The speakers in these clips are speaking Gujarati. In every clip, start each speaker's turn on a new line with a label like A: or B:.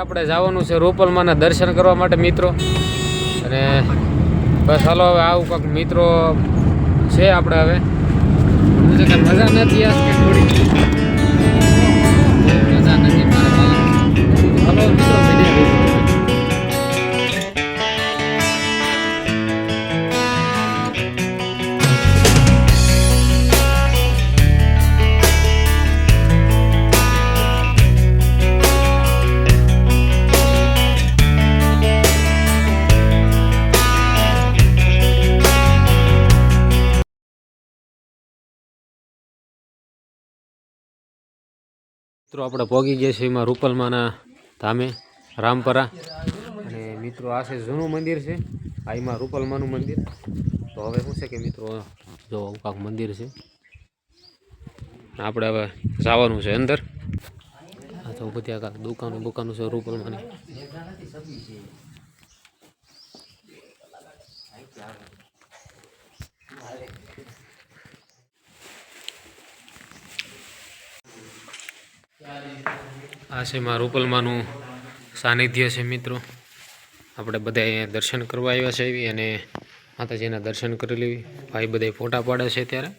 A: આપણે જવાનું છે રૂપલમાના દર્શન કરવા માટે મિત્રો. અને બસ હાલો હવે આવું કંઈક મિત્રો છે આપણે હવે. મજા નથી આ મિત્રો, આપણે પહોંચી ગયા છીએ એમાં રૂપલમાના ધામે, રામપરા. અને મિત્રો, આ છે જૂનું મંદિર છે. આ એમાં રૂપલમાનું મંદિર. તો હવે શું છે કે મિત્રો, જો કાંક મંદિર છે. આપણે હવે જવાનું છે અંદર. આ તો બધી આ દુકાનો દુકાનો છે રૂપલમાની. આ છે માં રૂપલમાનું સાનિધ્ય છે મિત્રો. આપણે બધા અહીંયા દર્શન કરવા આવ્યા છે એવી અને માતાજીના દર્શન કરી લેવી. ભાઈ બધા ફોટા પાડે છે ત્યારે.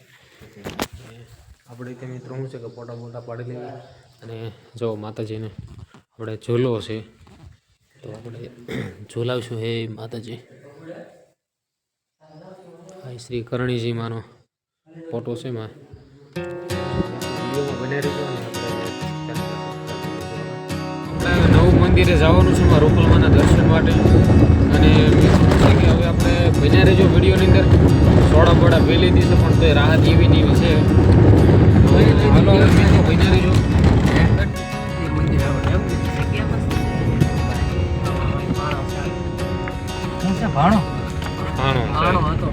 A: આપણે ત્યાં મિત્રો શું છે કે ફોટા ફોટા પાડી લેવી અને જો માતાજીને આપણે ઝૂલો છે, તો આપણે ઝૂલાવશું હે માતાજી. ભાઈ શ્રી કરણીજી માનો ફોટો છે માં બનાવી રહેજો મંદિરે જવાનું છે મારા રૂપલમાના દર્શન માટે. અને કે હવે આપણે બન્યા રહેજો વિડીયોની અંદર સોડા બોડા પી લીધી છે પણ તો રાહત એવી ને એવી છે. હાલો. હવે મિત્રો બન્યા રહેજો
B: ભાણો?
A: હાણો
B: ભાણો હતો.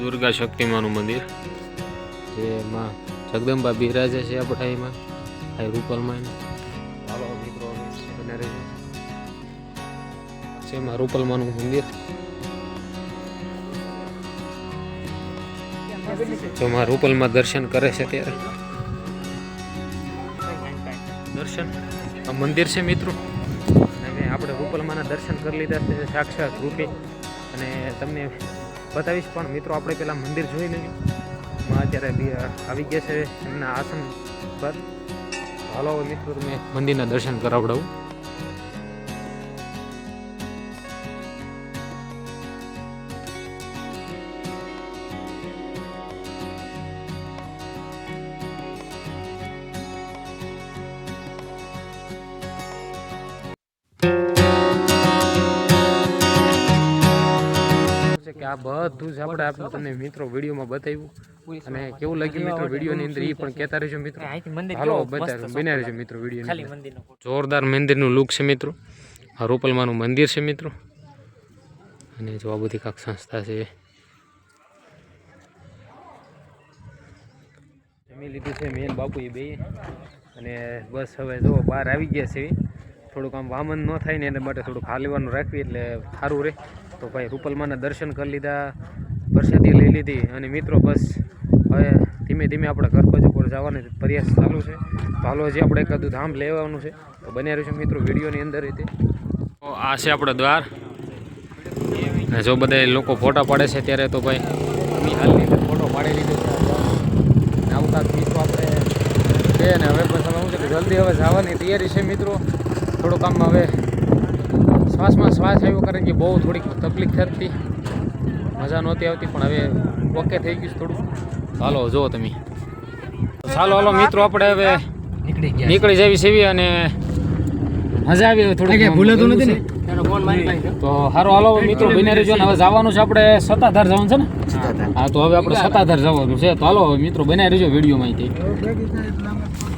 A: દુર્ગા શક્તિમાનું મંદિર. જે માં જગદંબા બિરાજે છે આપણા એમાં આ રૂપલમાં. હાલો મિત્રો બને છે એમાં રૂપલમાનું મંદિર. જો માં રૂપલમાં દર્શન કરે છે ત્યારે. દર્શન? આ મંદિર છે મિત્રો. અને આપણે રૂપલમાના દર્શન કરી લીધા છે સાક્ષાત રૂપે. અને તમને બતાવીશ પણ મિત્રો આપણે પેલા મંદિર જોઈ લઈએ. માં અત્યારે આવી ગયા છે એમના આસન પર. હાલો મિત્રો તમે મંદિરના દર્શન કરાવડાવું. કે આ બધું જ આપણે આપણે તમને મિત્રો વિડીયોમાં બતાવ્યું. અને કેવું લાગ્યું મિત્રો વિડીયોની અંદર? એ પણ કહેતા રહેજો મિત્રો. હાલો
B: કેવો
A: બતા બન્યા રહેજો મિત્રો
B: વીડિયો
A: જોરદાર મંદિરનું લુક છે મિત્રો. આ રૂપલમાનું મંદિર છે મિત્રો. અને જો આ બધી કાંક સંસ્થા છે. જમી લીધું છે મેન બાપુ એ બે. અને બસ હવે જો બહાર આવી ગયા છે. થોડુંક આમ વામન ન થાય ને એને માટે થોડુંક હાલવાનું રાખવી એટલે સારું રહે. તો ભાઈ રૂપલમાના દર્શન કરી લીધા પ્રસાદી લઈ લીધી અને મિત્રો બસ હવે ધીમે ધીમે આપણે ઘર બાજુ પર જવાનો પ્રયાસ ચાલુ છે. તો હાલો હજી આપણે એકાદું ધામ લેવાનું છે. તો બન્યા રહેશું મિત્રો વિડીયોની અંદર રીતે આ છે આપણો દ્વાર. અને જો બધા લોકો ફોટા પાડે છે ત્યારે તો ભાઈ અમે હાલની ફોટો પાડી લીધો છે. આવતા મિત્રો આપણે છે ને હવે બસ હવે શું છે જલ્દી હવે જવાની તૈયારી છે મિત્રો. થોડુંક આમ હવે શ્વાસમાં શ્વાસ આવ્યો કારણ કે બહુ થોડીક તકલીફ થતી મજા નહોતી આવતી પણ હવે ઓકે થઈ ગયું થોડુંક. થોડું હાલો જુઓ તમે. ચાલો હાલો મિત્રો આપણે હવે
B: નીકળી ગયા
A: નીકળી જવી સેવી અને મજા આવી હવે થોડી
B: ભૂલાતું નથી ને? એનો ફોન મારી પાસે
A: તો હારો હાલો મિત્રો બિને રહેજો ને હવે જવાનું છે આપણે સત્તાધાર જવાનું છે ને? હા તો હવે આપણે સત્તાધાર જવાનું છે. તો હાલો હવે મિત્રો બનાવી રહેજો વિડીયોમાં અહીંથી.